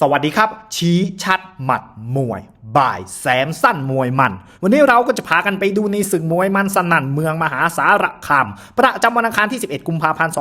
สวัสดีครับ ชี้ชัดหมัดมวย บ่ายแสมสั้นมวยมัน วันนี้เราก็จะพากันไปดูในศึกมวยมันสนั่นเมืองมหาสารคาม ประจำวันอังคารที่ 11 กุมภาพันธ์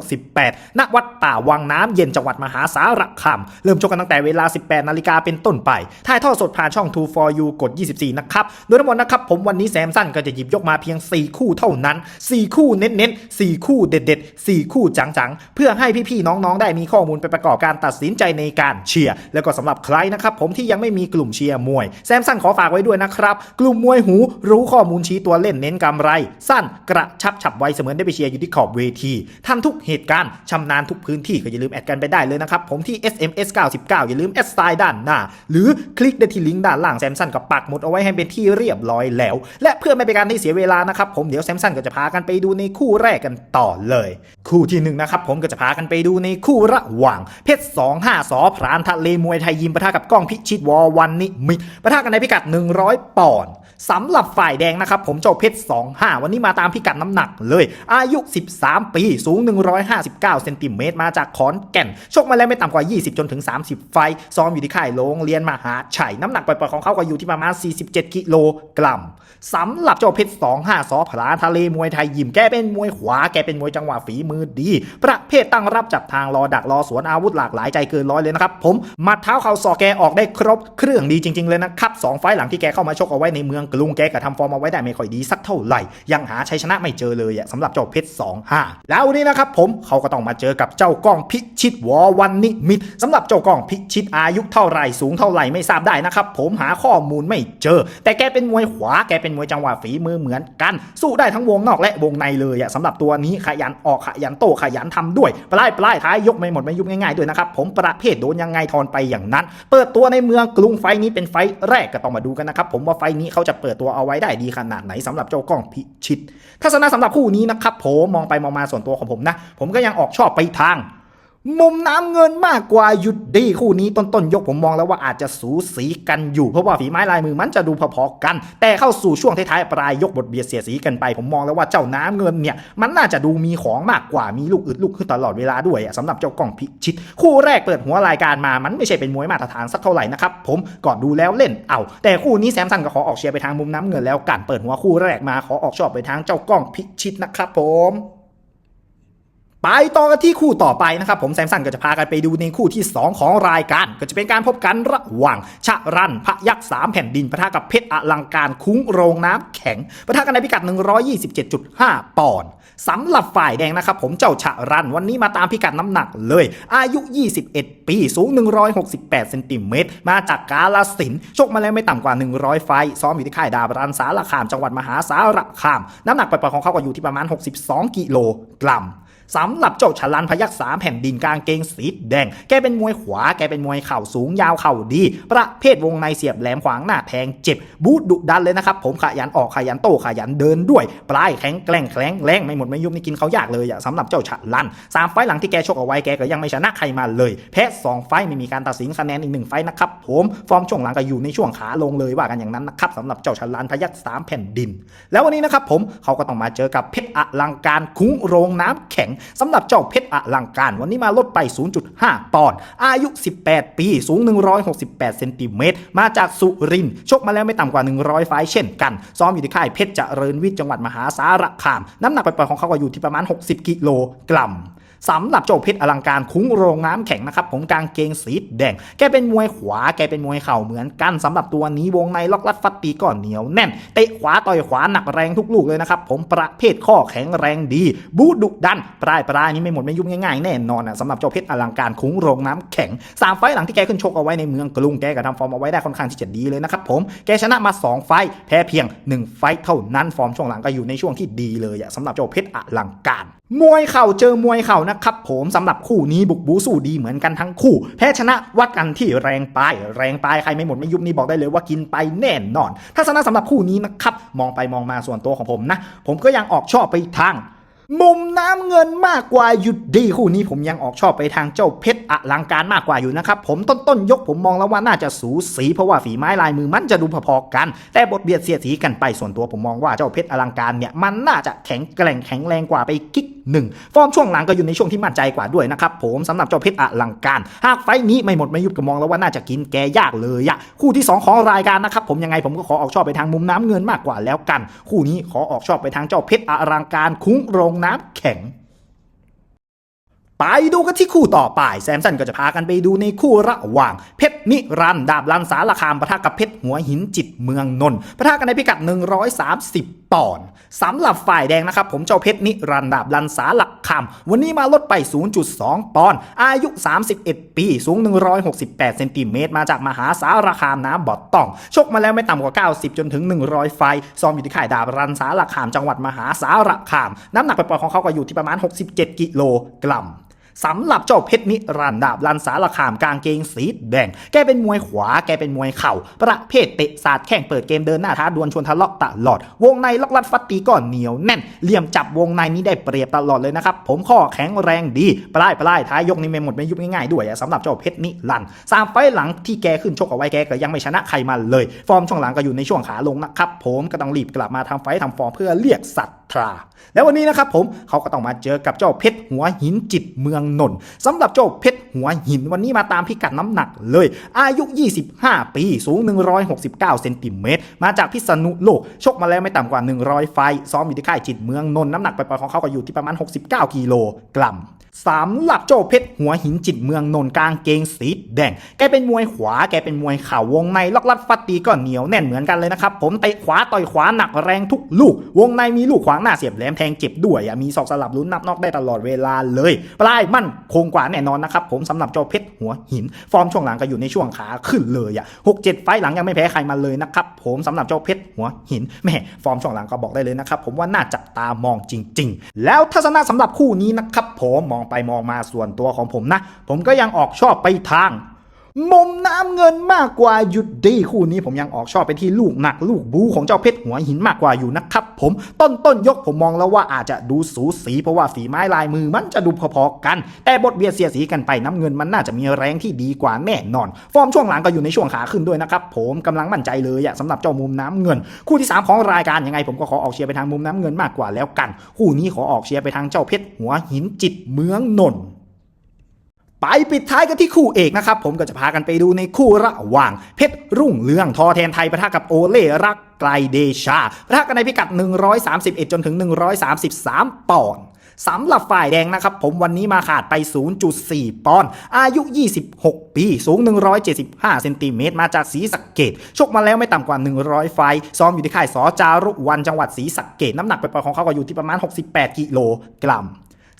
2568 ณ วัดป่าวังน้ำเย็นจังหวัดมหาสารคาม เริ่มชกกันตั้งแต่เวลา 18 นาฬิกาเป็นต้นไป ถ่ายทอดสดผ่านช่อง 2 for you กด 24 นะครับ โดยทั้งหมดนะครับ ผมวันนี้แซมสั้นก็จะหยิบยกมาเพียง 4 คู่เท่านั้น 4 คู่เน้นๆ 4 คู่เด็ดๆ 4 คู่จังๆ เพื่อให้พี่ๆ น้องๆ ได้มีข้อมูลไปประกอบการตัดสินใจในการเชียร์ แล้วก็สำหรับใครนะครับผมที่ยังไม่มีกลุ่มเชียร์มวยแซมสั้นขอฝากไว้ด้วยนะครับ กลุ่มมวยหูรู้ข้อมูลชี้ตัวเล่นเน้นกำไร สั้นกระชับฉับไวเสมือนได้ไปเชียร์อยู่ที่ขอบเวทีทันทุกเหตุการณ์ชำนาญทุกพื้นที่ก็อย่าลืมแอดกันไปได้เลยนะครับ ผมที่ SMS 99 อย่าลืมแอดสไตล์ด้านหน้า หรือคลิกได้ที่ลิงก์ด้านล่างแซมสั้นกับปักหมุดเอาไว้ให้เป็นที่เรียบร้อยแล้ว และเพื่อไม่เป็นการที่เสียเวลานะครับผมเดี๋ยวแซมสั้นก็จะพากันไปดูในคู่แรกกันต่อเลย คู่ที่หนึ่งนะครับผมก็จะพากันไปดูในคู่ระหว่าง เพชร25สอพรานทะเลมวยไทยยิมปะทะกับก้องพิชิตวอวันนิมิตปะทะกันในพิกัด 100 ปอนด์สำหรับฝ่ายแดงนะครับผมเจ้าเพชร25 วันนี้มาตามพิกัดน้ำหนักเลย อายุ 13 ปีสูง 159เซนติเมตรมาจากขอนแก่น ชกมาแล้วไม่ต่ำกว่า 20 จนถึง 30 ไฟ ซ้อมอยู่ที่ค่ายโรงเรียนมหาชัย น้ำหนักปล่อยๆของเขาก็อยู่ที่ประมาณ 47 กิโลกรัมสำหรับเจ้าเพชร25สอพลาทะเลมวยไทยยิมแกเป็นมวยขวาแกเป็นมวยจังหวะฝีมือดี ประเภทตั้งรับจับทางรอดักรอสวนอาวุธหลากหลายใจเกินร้อยเลยนะครับผมมัดเท้าเข่าศอกแกออกได้ครบเครื่องดีจจริง ๆ เลยนะครับสองไฟหลังที่แกเข้ามาชกเอาไว้ในเมืองกรุงแกก็ทำฟอร์มเอาไว้ได้ไม่ค่อยดีสักเท่าไหร่ ยังหาชัยชนะไม่เจอเลยอะสำหรับเจ้าเพชร25 แล้ววันนี้นะครับผมเขาก็ต้องมาเจอกับเจ้ากล้องพิชิตวอวันนิมิตสำหรับเจ้ากล้องพิชิตอายุเท่าไหร่สูงเท่าไหร่ไม่ทราบได้นะครับผมหาข้อมูลไม่เจอ แต่แกเป็นมวยขวาแกเป็นมวยจังหวะฝีมือเหมือนกัน สู้ได้ทั้งวงนอกและวงในเลยอะสำหรับตัวนี้ขยันออกขยันโตขยันทำด้วยปลายปลายท้ายยกไม่หมดไม่ยุบง่ายๆด้วยนะครับผมประเภทโดนยังไงทอนไปอย่างนั้น เปิดตัวในเมืองกรุงไฟล์นี้เป็นไฟล์แรกก็ต้องมาดูกันนะครับ ผมว่าไฟล์นี้เขาจะเปิดตัวเอาไว้ได้ดีขนาดไหนสำหรับเจ้ากล้องพิชิต ทัศนะสำหรับคู่นี้นะครับผมมองไปมองมาส่วนตัวของผมนะ ผมก็ยังออกชอบไปทาง มุมน้ำเงินมากกว่าหยุดดีคู่นี้ต้นๆยกผมมองแล้วว่าอาจจะสูสีกันอยู่ เพราะว่าฝีไม้ลายมือมันจะดูพอๆกัน แต่เข้าสู่ช่วงท้ายๆปลายยกบทเบียดเสียสีกันไป ผมมองแล้วว่าเจ้าน้ำเงินเนี่ยมันน่าจะดูมีของมากกว่ามีลูกอึดลูกขึ้นตลอดเวลาด้วยอะสำหรับเจ้ากล้องพิชิต คู่แรกเปิดหัวรายการมามันไม่ใช่เป็นมวยมาตรฐานสักเท่าไหร่นะครับผมก่อนดูแล้วเล่นเอาแต่คู่นี้แซมสันก็ขอออกเชียร์ไปทางมุมน้ำเงินแล้วกันเปิดหัวคู่แรกมาขอออกชอบไปทางเจ้ากล้องพิชิตนะครับผม ไปต่อกันที่คู่ต่อไปนะครับผมแซมสันก็จะพากันไปดูในคู่ที่ 2 ของรายการ ก็จะเป็นการพบกันระหว่างชะรันพยักษ์สามแผ่นดินปะทะกับเพชรอลังการคุ้งโรงน้ำแข็งปะทะกันในพิกัด 127.5 ปอนด์สำหรับฝ่ายแดงนะครับผมเจ้าชะรันวันนี้มาตามพิกัดน้ำหนักเลย อายุ 21 ปี สูง 168เซนติเมตรมาจากกาลสินชกมาแล้วไม่ต่ำกว่า 100 ไฟซ้อมอยู่ที่ค่ายดาบรันสารคามจังหวัดมหาสารคาม น้ำหนักปล่อยๆของเขาก็อยู่ที่ประมาณ 62 กิโลกรัม สำหรับเจ้าฉลันพยักษามแผ่นดินกลางเกงสีแดง แกเป็นมวยขวา แกเป็นมวยเข่าสูงยาวเข่าดี ประเภทวงในเสียบแหลมขวางหน้าแทงเจ็บ บูดดุดันเลยนะครับ ผมขยันออกขยันโตขยันเดินด้วย ปลายแข็งแกร่งแข็งแรงไม่หมดไม่ยุบนี่กินเขายากเลยอะสำหรับเจ้าฉลันสามไฟหลังที่แกชกเอาไว้แกก็ยังไม่ชนะใครมาเลย แพ้สองไฟไม่มีการตัดสินคะแนนอีกหนึ่งไฟนะครับผมฟอร์มช่วงหลังก็อยู่ในช่วงขาลงเลยว่ากันอย่างนั้นนะครับสำหรับเจ้าฉลันพยักษามแผ่นดิน แล้ววันนี้นะครับผมเขาก็ต้องมาเจอกับเพชรอลังการคุ้งโรงน้ำแข็งสำหรับเจ้าเพชรอลังการวันนี้มาลดไป 0.5 ปอนด์อายุ 18 ปีสูง 168 เซนติเมตรมาจากสุรินทร์ชกมาแล้วไม่ต่ำกว่า 100 ไฟล์เช่นกัน ซ้อมอยู่ที่ค่ายเพชรเจริญวิทย์จังหวัดมหาสารคาม น้ำหนักปล่อยๆของเขาก็อยู่ที่ประมาณ 60 กิโลกรัม สำหรับเจ้าเพชรอลังการคุ้งโรงน้ำแข็งนะครับผมกางเกงสีแดง แกเป็นมวยขวา แกเป็นมวยเข่าเหมือนกันสำหรับตัวนี้วงในล็อกลัดฟัดตีก่อนเหนียวแน่น เตะขวาต่อยขวาหนักแรงทุกลูกเลยนะครับผมประเภทข้อแข็งแรงดี บูดุดัน ปลายปลายนี้ไม่หมดไม่ยุ่งง่ายๆแน่นอนนะสำหรับเจ้าเพชรอลังการคุ้งโรงน้ำแข็งสามไฟล์หลังที่แกขึ้นชกเอาไว้ในเมืองกรุงแกก็ทำฟอร์มเอาไว้ได้ค่อนข้างที่จะดีเลยนะครับผมแกชนะมาสองไฟล์แพ้เพียงหนึ่งไฟล์เท่านั้นฟอร์มช่วงหลังก็อยู่ในช่วงที่ดีเลยสำหรับเจ้าเพชรอลังการ มวยเข่าเจอมวยเข่านะครับผมสำหรับคู่นี้บุกบูสู้ดีเหมือนกันทั้งคู่ แพ้ชนะวัดกันที่แรงปลายแรงปลายใครไม่หมดไม่ยุบนี่บอกได้เลยว่ากินไปแน่นอนทัศนะสำหรับคู่นี้นะครับมองไปมองมาส่วนตัวของผมนะ ผมก็ยังออกชอบไปทางมุมน้ำเงินมากกว่าหยุดดีคู่นี้ผมยังออกชอบไปทางเจ้าเพชรอลังการมากกว่าอยู่นะครับผมต้นต้นยกผมมองแล้วว่าน่าจะสูสีเพราะว่าฝีไม้ลายมือมันจะดูพอๆกัน แต่บทเบียดเสียดสีกันไปส่วนตัวผมมองว่าเจ้าเพชรอลังการเนี่ยมันน่าจะแข็งแกร่งแข็งแรงกว่าไปกิ๊ก 1 ฟอร์มช่วงหลังก็อยู่ในช่วงที่มั่นใจกว่าด้วยนะครับผมสำหรับเจ้าเพชรอลังการ หากไฟนี้ไม่หมดไม่ยุบก็มองแล้วว่าน่าจะกินแกยากเลยอะคู่ที่ 2 ของรายการนะครับผมยังไงผมก็ขอออกชอบไปทางมุมน้ำเงินมากกว่าแล้วกัน คู่นี้ขอออกชอบไปทางเจ้าเพชรอลังการ คุ้งโรงน้ำแข็ง ไปดูกันที่คู่ต่อไปแซมสันก็จะพากันไปดูในคู่ระหว่าง เพชรนิรันด์ดาบลันสารคามปะทะกับเพชรหัวหินจิตเมืองนนท์ปะทะกันในพิกัด 130 ปอนด์สำหรับฝ่ายแดงนะครับ ผมเจ้าเพชรนิรันด์ดาบลันสารคามวันนี้มาลดไป 0.2 ปอนด์อายุ 31 ปี สูง 168เซนติเมตรมาจากมหาสารคามน้ำบอดต้อง ชกมาแล้วไม่ต่ำกว่า 90 จนถึง 100 ไฟซ้อมอยู่ที่ค่ายดาบรันสารคามจังหวัดมหาสารคาม น้ำหนักปล่อยของเขาก็อยู่ที่ประมาณ 67 กิโลกรัม สำหรับเจ้าเพชรนิรันด์ดาบลันสารคามกางเกงสีแดง แกเป็นมวยขวา แกเป็นมวยเข่า ประเภทเตะศาสแข่งเปิดเกมเดินหน้าท้าดวลชวนทะเลาะตลอด วงในล็อกลัดฟัดตีก็เหนียวแน่น เหลี่ยมจับวงในนี้ได้เปรียบตลอดเลยนะครับ ผมข้อแข็งแรงดี ปลายปลายท้ายยกนี้ไม่หมดไม่ยุบง่ายๆด้วยสำหรับเจ้าเพชรนิรันด์สามไฟหลังที่แกขึ้นชกเอาไว้แกก็ยังไม่ชนะใครมาเลย ฟอร์มช่วงหลังก็อยู่ในช่วงขาลงนะครับผมก็ต้องรีบกลับมาทำไฟท์ทำฟอร์มเพื่อเรียกศรัทรา แล้ววันนี้นะครับผมเขาก็ต้องมาเจอกับเจ้าเพชรหัวหินจิตเมืองนนท์สำหรับเจ้าเพชรหัวหินวันนี้มาตามพิกัดน้ำหนักเลย อายุ 25 ปีสูง 169 เซนติเมตร มาจากพิษณุโลก ชกมาแล้วไม่ต่ำกว่า 100 ไฟซ้อมอยู่ที่ค่ายจิตเมืองนนท์น้ำหนักปล่อยของเขาก็อยู่ที่ประมาณ 69 กิโลกรัม สำหรับโจเพชรหัวหินจิตเมืองนนกลางเกงสีแดง แกเป็นมวยขวา แกเป็นมวยเข่าวงในล็อกลัดฟัดตีก็เหนียวแน่นเหมือนกันเลยนะครับ ผมเตะขวาต่อยขวาหนักแรงทุกลูก วงในมีลูกขวางหน้าเสียบแหลมแทงเจ็บด้วยมีศอกสลับลุ้นนับนอกได้ตลอดเวลาเลยปลายมั่นคงกว่าแน่นอนนะครับผมสำหรับเจ้าเพชรหัวหิน ฟอร์มช่วงหลังก็อยู่ในช่วงขาขึ้นเลยอะหกเจ็ดไฟหลังยังไม่แพ้ใครมาเลยนะครับผมสำหรับเจ้าเพชรหัวหินแม่ฟอร์มช่วงหลังก็บอกได้เลยนะครับผมว่าน่าจับตามองจริง ๆ แล้วทัศนะสำหรับคู่นี้นะครับ ผมมองไปมองมาส่วนตัวของผมนะ ผมก็ยังออกชอบไปทาง มุมน้ำเงินมากกว่าหยุดดีคู่นี้ผมยังออกชอบไปที่ลูกหนักลูกบูของเจ้าเพชรหัวหินมากกว่าอยู่นะครับผมต้นต้นยกผมมองแล้วว่าอาจจะดูสูสีเพราะว่าฝีไม้ลายมือมันจะดูพอๆกัน แต่บทเบียดเสียสีกันไปน้ำเงินมันน่าจะมีแรงที่ดีกว่าแน่นอน ฟอร์มช่วงหลังก็อยู่ในช่วงขาขึ้นด้วยนะครับผมกำลังมั่นใจเลยอะสำหรับเจ้ามุมน้ำเงิน คู่ที่สามของรายการยังไงผมก็ขอออกเชียร์ไปทางมุมน้ำเงินมากกว่าแล้วกัน คู่นี้ขอออกเชียร์ไปทางเจ้าเพชรหัวหินจิตเมืองนนท์ ไปปิดท้ายกันที่คู่เอกนะครับ ผมก็จะพากันไปดูในคู่ระหว่าง เพชรรุ่งเรืองทอแทนไทยปะทะกับโอเล่รักไกลเดชาปะทะกันในพิกัด 131 จนถึง 133 ปอนด์สำหรับฝ่ายแดงนะครับ ผมวันนี้มาขาดไป 0.4 ปอนด์อายุ 26 ปี สูง 175 เซนติเมตร มาจากศรีสะเกดชกมาแล้วไม่ต่ำกว่า 100 ไฟ ซ้อมอยู่ที่ค่ายสอจารุวันจังหวัดศรีสะเกดน้ำหนักไปปล่อยของเขาก็อยู่ที่ประมาณ 68 กิโลกรัม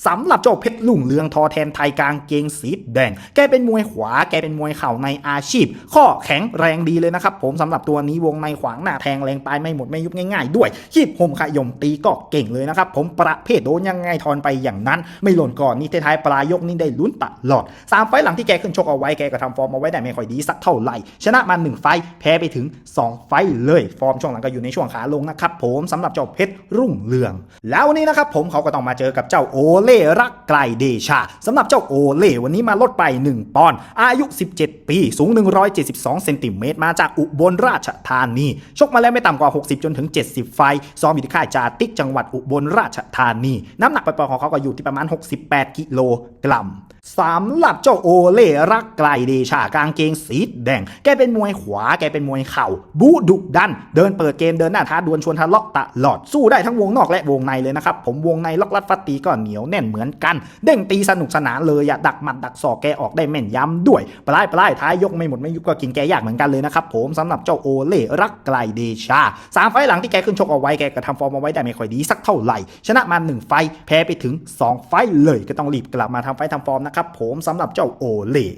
สำหรับเจ้าเพชรลุ่งเรืองทอแทนไทยกลางเกงสีแดง แกเป็นมวยขวา แกเป็นมวยเข่าในอาชีพ ข้อแข็งแรงดีเลยนะครับผมสำหรับตัวนี้วงในขวางหน้าแทงแรงปลายไม่หมดไม่ยุบง่ายๆ ด้วยขีบผมขยมตีก็เก่งเลยนะครับผมประเภทโดนยังไงทอนไปอย่างนั้น ไม่หล่นก่อนนี่ท้ายปลายยกนี่ได้ลุ้นตลอดสามไฟล์หลังที่แกขึ้นชกเอาไว้แกก็ทำฟอร์มเอาไว้ได้ไม่ค่อยดีสักเท่าไหร่ ชนะมาหนึ่งไฟล์แพ้ไปถึงสองไฟล์เลย ฟอร์มช่วงหลังก็อยู่ในช่วงขาลงนะครับผมสำหรับเจ้าเพชรรุ่งเรือง แล้ววันนี้นะครับผมเขาก็ต้องมาเจอกับเจ้าโอเลล่รักไกลเดชาสำหรับเจ้าโอเล่วันนี้มาลดไป 1 ปอนด์อายุ 17 ปี สูง 172 เซนติเมตรมาจากอุบลราชธานี ชกมาแล้วไม่ต่ำกว่า 60 จนถึง 70 ไฟซ้อมอยู่ที่ค่ายจาติกจังหวัดอุบลราชธานี น้ำหนักปล่อยๆของเขาก็อยู่ที่ประมาณ 68 กิโลกรัม สำหรับเจ้าโอเล่รักไกลเดชากางเกงสีแดง แกเป็นมวยขวา แกเป็นมวยเข่า บูดุดัน เดินเปิดเกมเดินหน้าท้าดวลชวนทะเลาะตลอด สู้ได้ทั้งวงนอกและวงในเลยนะครับ ผมวงในล็อกลัดฟัดตีก็เหนียวแน่นเหมือนกัน เด้งตีสนุกสนานเลยอะดักหมัดดักศอกแกออกได้แม่นยำด้วย ปลายปลายท้ายยกไม่หมดไม่ยุบก็กินแกยากเหมือนกันเลยนะครับผมสำหรับเจ้าโอเล่รักไกลเดชาสามไฟหลังที่แกขึ้นชกเอาไว้แกก็ทำฟอร์มเอาไว้ได้ไม่ค่อยดีสักเท่าไหร่ชนะมาหนึ่งไฟแพ้ไปถึงสองไฟเลยก็ต้องรีบกลับมาทำไฟทำฟอร์มนะครับผมสำหรับเจ้าโอเล่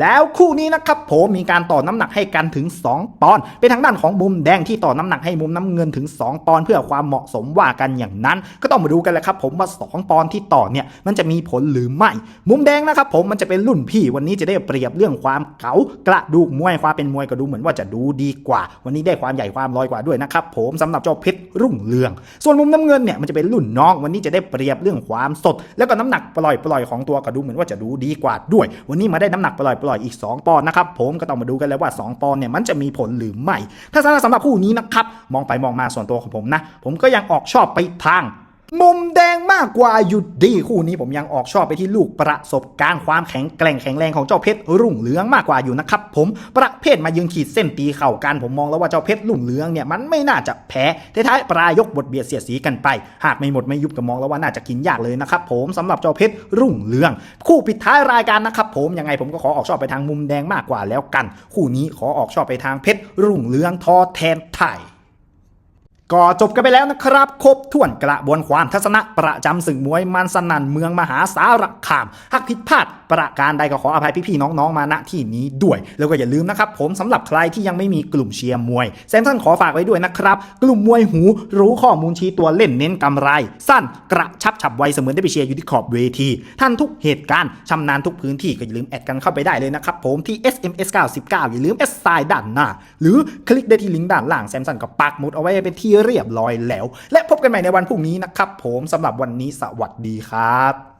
แล้วคู่นี้นะครับผมมีการต่อน้ำหนักให้กันถึง 2 ปอนด์เป็นทางด้านของมุมแดงที่ต่อน้ำหนักให้มุมน้ำเงินถึง 2 ปอนด์เพื่อความเหมาะสมว่ากันอย่างนั้น ก็ต้องมาดูกันแหละครับ ผมว่า 2 ปอนด์ที่ต่อเนี่ยมันจะมีผลหรือไม่ มุมแดงนะครับผมมันจะเป็นรุ่นพี่วันนี้จะได้เปรียบเรื่องความเก๋ากระดูกมวยความเป็นมวยก็ดูเหมือนว่าจะดูดีกว่า วันนี้ได้ความใหญ่ความลอยกว่าด้วยนะครับผมสำหรับเจ้าเพชร รุ่งเรือง ส่วนมุมน้ำเงินเนี่ยมันจะเป็นรุ่นน้องวันนี้จะได้เปรียบเรื่องความสด แล้วก็น้ำหนักปล่อยปล่อยของตัวก็ดูเหมือนว่าจะดูดีกว่าด้วย วันนี้มาได้น้ำหนักปล่อยปล่อยอีก 2 ปอนด์นะครับผมก็ต้องมาดูกันแล้วว่า 2 ปอนด์เนี่ยมันจะมีผลหรือไม่ถ้าสำหรับคู่นี้นะครับมองไปมองมาส่วนตัวของผมนะผมก็ยังออกชอบไปทาง มุมแดงมากกว่าหยุดดีคู่นี้ผมยังออกชอบไปที่ลูกประสบการณ์ความแข็งแกร่งแข็งแรงของเจ้าเพชรรุ่งเรืองมากกว่าอยู่นะครับผมประเภทมายืนขีดเส้นตีเข่ากันผมมองแล้วว่าเจ้าเพชรรุ่งเรืองเนี่ยมันไม่น่าจะแพ้ท้ายปลายยกบทเบียดเสียดสีกันไป หากไม่หมดไม่ยุบก็มองแล้วว่าน่าจะกินยากเลยนะครับผมสำหรับเจ้าเพชรรุ่งเรือง คู่ปิดท้ายรายการนะครับผมยังไงผมก็ขอออกชอบไปทางมุมแดงมากกว่าแล้วกัน คู่นี้ขอออกชอบไปทางเพชรรุ่งเรืองทอแทนไทย ก็จบกันไปแล้วนะครับ ครบถ้วนกระบวนความทัศนะประจำศึกมวยมันสนั่นเมืองมหาสารคาม หากผิดพลาดประการใดก็ขออภัยพี่ๆน้องๆมาณที่นี้ด้วย แล้วก็อย่าลืมนะครับ ผมสำหรับใครที่ยังไม่มีกลุ่มเชียร์มวยแซมสันขอฝากไว้ด้วยนะครับ กลุ่มมวยหูรู้ข้อมูลชี้ตัวเล่นเน้นกำไร สั้นกระชับฉับไวเสมือนได้ไปเชียร์อยู่ที่ขอบเวทีท่านทุกเหตุการณ์ชำนาญทุกพื้นที่ก็อย่าลืมแอดกันเข้าไปได้เลยนะครับผมที่ SMS 99อย่าลืม S ไซด้านหน้า หรือคลิกได้ที่ลิงก์ด้านล่างแซมสันก็ปักหมุดเอาไว้เป็นที่เรียบร้อยแล้ว และพบกันใหม่ในวันพรุ่งนี้นะครับผมสำหรับวันนี้สวัสดีครับ